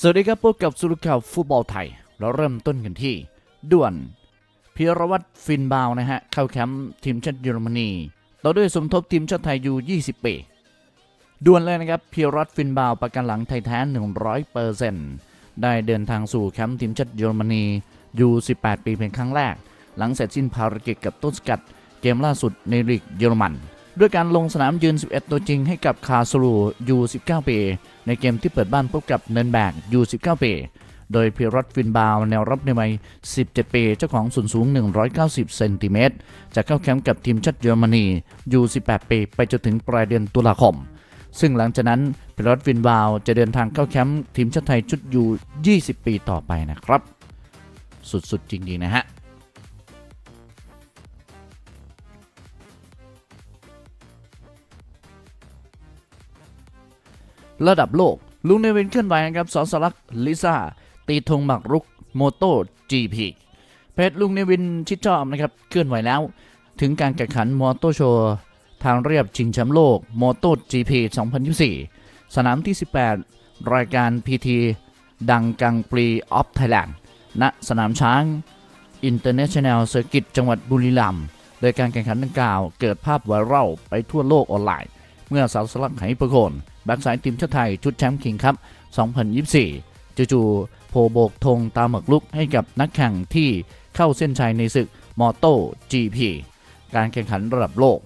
สวัสดีครับพบกับสุรุข่าวฟุตบอลไทย เราเริ่มต้นกันที่ ด่วนพิรวัตรฟินบาวนะฮะ เข้าแคมป์ทีมชาติเยอรมนี ต่อด้วยสมทบทีมชาติไทยอยู่20 ปีด่วนเลยนะครับพิรวัตรฟินบาวประกันหลังไทยแท้ 100%ได้เดินทางสู่แคมป์ทีมชาติเยอรมนีอยู่18 ปีเป็นครั้งแรก หลังเสร็จสิ้นภารกิจกับต้นสกัด เกมล่าสุดในลีกเยอรมัน ด้วยการลงสนามยืน 11 ตัวจริงให้กับคาสลูยู19 ปี ในเกมที่เปิดบ้านพบกับเนินแบกยู19 ปี โดยพิรัตฟินบาว แนวรับในวัย 17 ปี เจ้าของส่วนสูง 190 เซนติเมตร จะเข้าแคมป์กับทีมชาติเยอรมนียู18 ปี ไปจนถึงปลายเดือนตุลาคม ซึ่งหลังจากนั้นพิรัตฟินบาวจะเดินทางเข้าแคมป์ทีมชาติไทยชุดยู20 ปีต่อไปนะครับ สุดๆจริงๆนะฮะ ระดับโลก ลุงเนวินเคลื่อนไหวนะครับสอนสลักลิซ่า ตีธงหมักรุกโมโต GP เพจลุงเนวินชิดชอบนะครับเคลื่อนไหวแล้ว ถึงการแข่งขันมอเตอร์โชว์ทางเรียบชิงแชมป์โลกโมโต GP 2024 สนามที่ 18 รายการ PT ดังกังปรีออฟไทยแลนด์ณสนามช้าง International Circuit จังหวัดบุรีรัมย์โดยการแข่งขันดังกล่าว เกิดภาพไวรัลไปทั่วโลกออนไลน์ เมื่อสาวสลักไหประโคน แบ็กสายทีมชาติไทยชุดแชมป์คิงคัพ2024 จู่ๆโผโบกธงตามหมึกลุกให้กับนักแข่งที่เข้าเส้นชัยในศึกมอโต้ GP การแข่งขันระดับโลก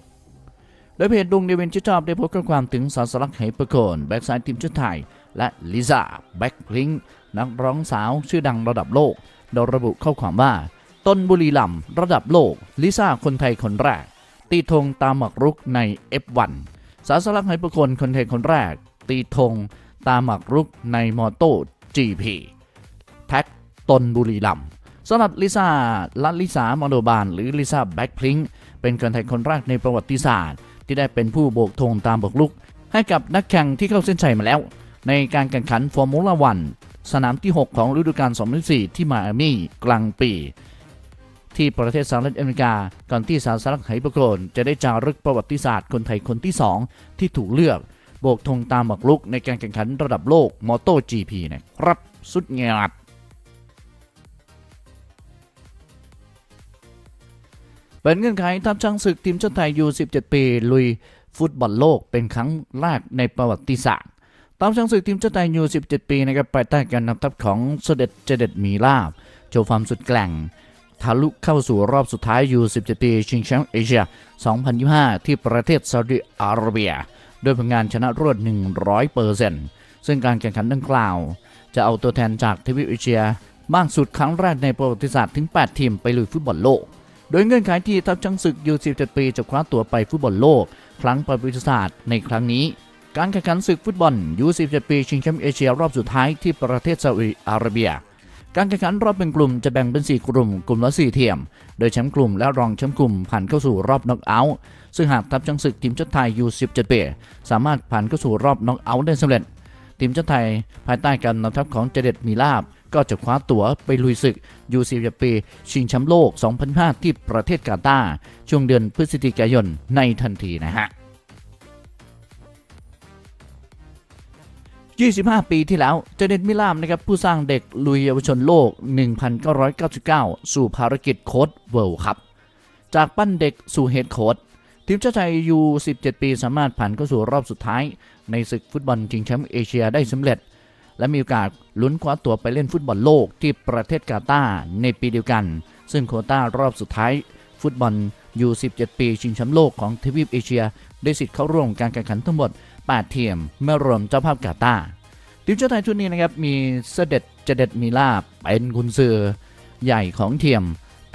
โดยเพจดุงเดวินชิดชอบได้โพสต์ข้อความถึงสาวสลักไหประโคนแบ็กสายทีมชาติไทย และลิซ่าแบ็คพลิงนักร้องสาวชื่อดังระดับโลก โดยระบุข้อความว่า ต้นบุรีลัมย์ระดับโลก ลิซ่าคนไทยคนแรก ตีธงตามหมักรุกใน F1 สาสลักไหประคนคนไทยคนแรก ตีธงตามหมักรุกในมอโต้ GP แท็กตนบุรีลัมย์สำหรับลิซ่าลัลิสามอนโดบาน หรือลิซ่าแบ็คพลิงเป็นคนไทยคนแรกในประวัติศาสตร์ ที่ได้เป็นผู้โบกธงตามบกลุก ให้กับนักแข่งที่เข้าเส้นชัยมาแล้ว ในการแข่งขันฟอร์มูล่าวันสนามที่ 6 ของฤดูกาล 2004ที่มาอามี่กลางปี ที่ประเทศสหรัฐอเมริกา ก่อนที่สาวสลักไหประโคนจะได้จารึกประวัติศาสตร์คนไทยคนที่ 2 ที่ถูกเลือก โบกธงตามหมักลุกในการแข่งขันระดับโลกมอโต้ GP นะครับสุดยอดเป็นเงื่อนไขทัพช้างศึกทีมชาติไทยยู17 ปี ลุยฟุตบอลโลกเป็นครั้งแรกในประวัติศาสตร์ตามช้างศึกทีมชาติไทยยู17 ปีนะครับภายใต้การนำทัพของเสด็จเจเด็ดมีลาบ โชว์ความสุดแกร่ง ทะลุเข้าสู่รอบสุดท้ายยู17ปีชิงแชมป์เอเชีย 2025 ที่ประเทศซาอุดิอาระเบีย ด้วยผลงานชนะรวด 100%ซึ่งการแข่งขันดังกล่าว จะเอาตัวแทนจากทวีปเอเชีย มากสุดครั้งแรกในประวัติศาสตร์ถึง 8 ทีมไปลุยฟุตบอลโลก โดยเงื่อนไขที่ทัพช้างศึกยู17ปีจะคว้าตัวไปฟุตบอลโลก ครั้งประวัติศาสตร์ในครั้งนี้การแข่งขันศึกฟุตบอลยู17ปีชิงแชมป์เอเชียรอบสุดท้ายที่ประเทศซาอุดิอาระเบีย การแข่งขันรอบเป็นกลุ่มจะแบ่งเป็น 4 กลุ่ม กลุ่มละ 4 เทียม โดยแชมป์กลุ่มและรองแชมป์กลุ่มผ่านเข้าสู่รอบน็อกเอาท์ ซึ่งหากทัพช้างศึกทีมชาติไทยยู17ปีสามารถผ่านเข้าสู่รอบน็อกเอาท์ได้สำเร็จ ทีมชาติไทยภายใต้การนำทัพของเจเด็ดมีลาบ ก็จะคว้าตั๋วไปลุยศึกยู17ปี ชิงแชมป์โลก 2005 ที่ประเทศกาตาร์ช่วงเดือนพฤศจิกายนในทันทีนะฮะ 25 ปีที่แล้วเจเน็ตมิลามนะครับผู้สร้างเด็กลุยเยาวชนโลก 1999 สู่ภารกิจโค้ดเวิลด์ครับ จากปั้นเด็กสู่เฮดโค้ดทีมชาติไทยยู17 ปีสามารถผ่านเข้าสู่รอบสุดท้าย ในศึกฟุตบอลชิงแชมป์เอเชียได้สำเร็จ และมีโอกาสลุ้นคว้าตัวไปเล่นฟุตบอลโลกที่ประเทศกาตาร์ในปีเดียวกัน ซึ่งโคต้ารอบสุดท้าย ฟุตบอลยู17 ปีชิงแชมป์โลกของทวีปเอเชีย ได้สิทธิ์เข้าร่วมการแข่งขันทั้งหมด 8 ทีมไม่รวมเจ้าภาพกาตาร์ทีมชาติไทยชุดนี้นะครับมีเสด็จเจเด็ดมีลาบเป็นกุนซือใหญ่ของทีม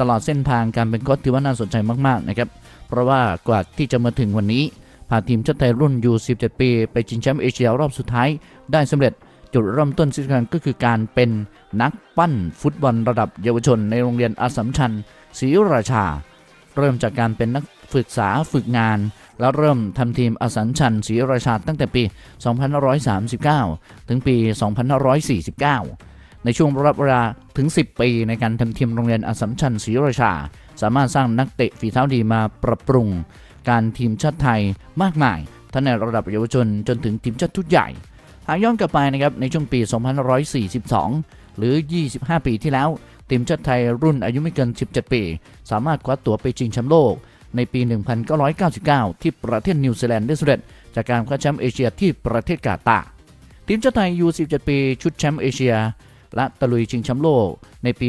ตลอดเส้นทางการเป็นโค้ชถือว่าน่าสนใจมากๆนะครับเพราะว่ากว่าที่จะมาถึงวันนี้พาทีมชาติไทยรุ่นยู17 ปี ไปชิงแชมป์เอเชียรอบสุดท้ายได้สำเร็จจุดเริ่มต้นสำคัญก็คือการเป็นนักปั้นฟุตบอลระดับเยาวชนในโรงเรียนอัสสัมชัญศรีราชา เริ่มจากการเป็นนักฝึกษาฝึกงาน แล้วเริ่มทำทีมอสสัมชัญศรีราชาตั้งแต่ปี 2539 ถึงปี 2549 ในช่วงรับเวลาถึง 10 ปีในการทำทีมโรงเรียนอสสัมชัญศรีราชา สามารถสร้างนักเตะฝีเท้าดีมาปรับปรุง การทีมชาติไทยมากมายทั้งในระดับเยาวชนจนถึงทีมชาติชุดใหญ่ หากย้อนกลับไปนะครับในช่วงปี 2542 หรือ 25 ปีที่แล้วทีมชาติไทยรุ่นอายุไม่เกิน 17 ปี สามารถคว้าตั๋วไปชิงแชมป์โลก ในปี 1999 ที่ประเทศนิวซีแลนด์ได้สำเร็จจากการคว้าแชมป์เอเชียที่ประเทศกาตาร์ทีมชาติไทยยู17 ปีชุดแชมป์เอเชีย และตะลุยชิงแชมป์โลกในปี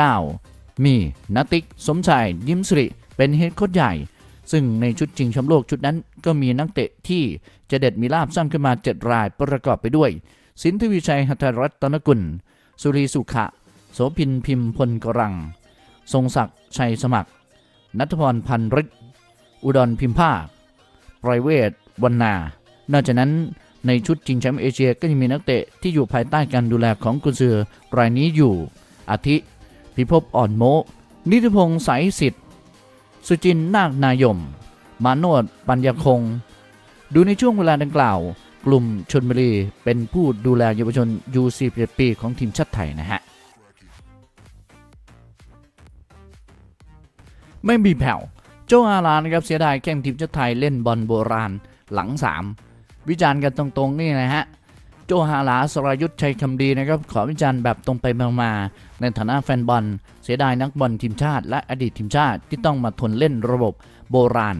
1999 มีนาติกสมชายยิ้มสิริเป็นเฮดโค้ชใหญ่ ซึ่งในชุดชิงแชมป์โลกชุดนั้นก็มีนักเตะที่จะเด็ดมีลาบสร้างขึ้นมา 7 รายประกอบไปด้วย สินทวีชัยหัตถรัตนกุล สุรีสุขะ โสพินพิมพ์พลกรัง ทรงศักดิ์ชัยสมัคร นัทพรพันฤทธิ์อุดรพิมพ์ภาคไพรเวทวันนา นอกจากนั้นในชุดชิงแชมป์เอเชียก็ยังมีนักเตะที่อยู่ภายใต้การดูแลของกุนซือรายนี้อยู่ อาทิ พิภพอ่อนโม นิติพงษ์สายสิทธิ์ สุจินต์นาคนายม มาโนดปัญญาคง ดูในช่วงเวลาดังกล่าว กลุ่มชนบุรีเป็นผู้ดูแลเยาวชนยู41ปีของทีมชาติไทยนะฮะ ไม่มีแผ่วโจอาลานะครับเสียดายแข้งทีมชาติไทยเล่นบอลโบราณหลัง 3 วิจารณ์กันตรงๆนี่นะฮะโจฮาลาสรายุทธชัยคำดีนะครับขอวิจารณ์แบบตรงไปมาๆในฐานะแฟนบอล เสียดายนักบอลทีมชาติ และอดีตทีมชาติที่ต้องมาทนเล่นระบบโบราณ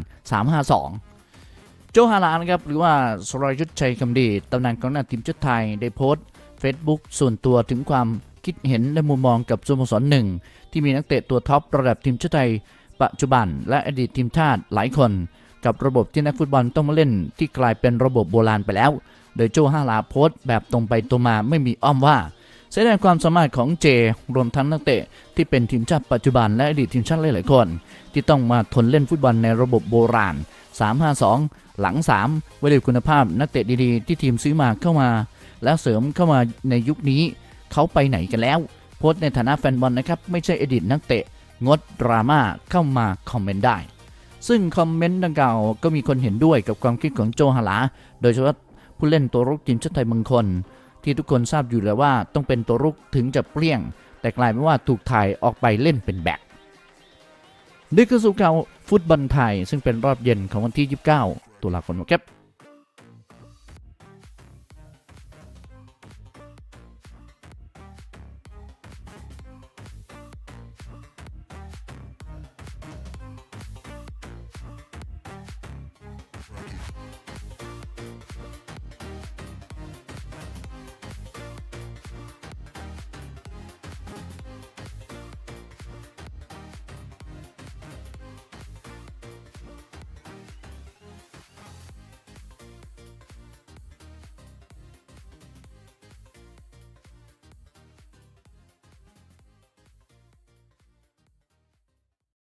352 โจฮาลานะครับหรือว่าสรายุทธชัยคำดีตำนานกองหน้าทีมชาติไทยได้โพสต์ Facebook ส่วนตัวถึงความคิดเห็นและมุมมองกับสโมสรหนึ่งที่มีนักเตะตัวท็อประดับทีมชาติไทย ปัจจุบันและอดีตทีมชาติหลายคนกับระบบที่นักฟุตบอลต้องมาเล่นที่กลายเป็นระบบโบราณไปแล้ว โดยโจฮาลาโพสต์แบบตรงไปตรงมาไม่มีอ้อมว่าเสียดายความสามารถของเจ รวมทั้งนักเตะที่เป็นทีมชาติปัจจุบันและอดีตทีมชาติหลายๆคน ที่ต้องมาทนเล่นฟุตบอลในระบบโบราณ 352 หลัง 3 ไว้ด้วยคุณภาพนักเตะดีๆ ที่ทีมซื้อมาเข้ามา แล้วเสริมเข้ามาในยุคนี้ เขาไปไหนกันแล้ว โพสต์ในฐานะแฟนบอลนะครับ ไม่ใช่อดีตนักเตะ งดดราม่าเข้ามาคอมเมนต์ได้ ซึ่งคอมเมนต์ดังกล่าวก็มีคนเห็นด้วยกับความคิดของโจฮาลา โดยเฉพาะผู้เล่นตัวรุกทีมชาติไทยบางคน ที่ทุกคนทราบอยู่แล้วว่าต้องเป็นตัวรุกถึงจะเปรี้ยง แต่กลายเป็นว่าถูกถ่ายออกไปเล่นเป็นแบ็คนี่คือสู่ข่าวฟุตบอลไทย ซึ่งเป็นรอบเย็นของวันที่ 29 ตุลาคมครับ